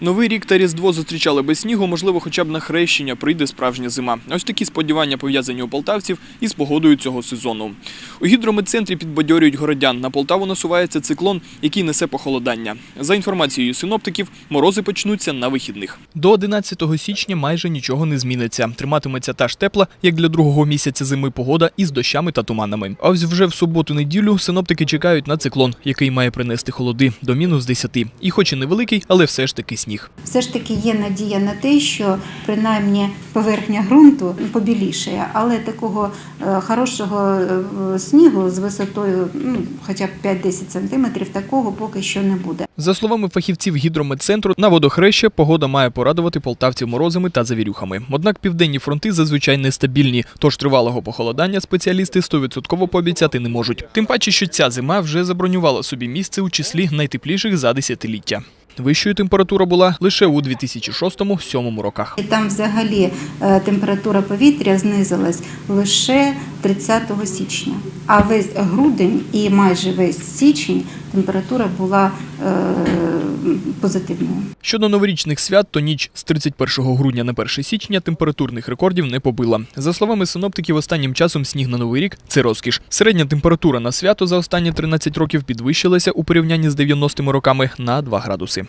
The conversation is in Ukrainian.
Новий рік та Різдво зустрічали без снігу, можливо, хоча б на хрещення прийде справжня зима. Ось такі сподівання пов'язані у полтавців із погодою цього сезону. У гідрометцентрі підбадьорюють городян. На Полтаву насувається циклон, який несе похолодання. За інформацією синоптиків, морози почнуться на вихідних. До 11 січня майже нічого не зміниться. Триматиметься та ж тепла, як для другого місяця зими погода із дощами та туманами. А ось вже в суботу-неділю синоптики чекають на циклон, який має принести холоди до мінус 10. І хоч і невеликий, але все ж таки сніг. Все ж таки є надія на те, що принаймні поверхня ґрунту побілішає, але такого е, хорошого е, снігу з висотою ну, хоча б 5-10 сантиметрів такого поки що не буде. За словами фахівців гідрометцентру, на водохреще погода має порадувати полтавців морозами та завірюхами. Однак південні фронти зазвичай нестабільні, тож тривалого похолодання спеціалісти 100% пообіцяти не можуть. Тим паче, що ця зима вже забронювала собі місце у числі найтепліших за десятиліття. Вищою температура була лише у 2006-2007 роках. І там взагалі е, температура повітря знизилась лише 30 січня, а весь грудень і майже весь січень температура була е, позитивною. Щодо новорічних свят, то ніч з 31 грудня на 1 січня температурних рекордів не побила. За словами синоптиків, останнім часом сніг на новий рік це розкіш. Середня температура на свято за останні 13 років підвищилася у порівнянні з 90-ми роками на 2 градуси.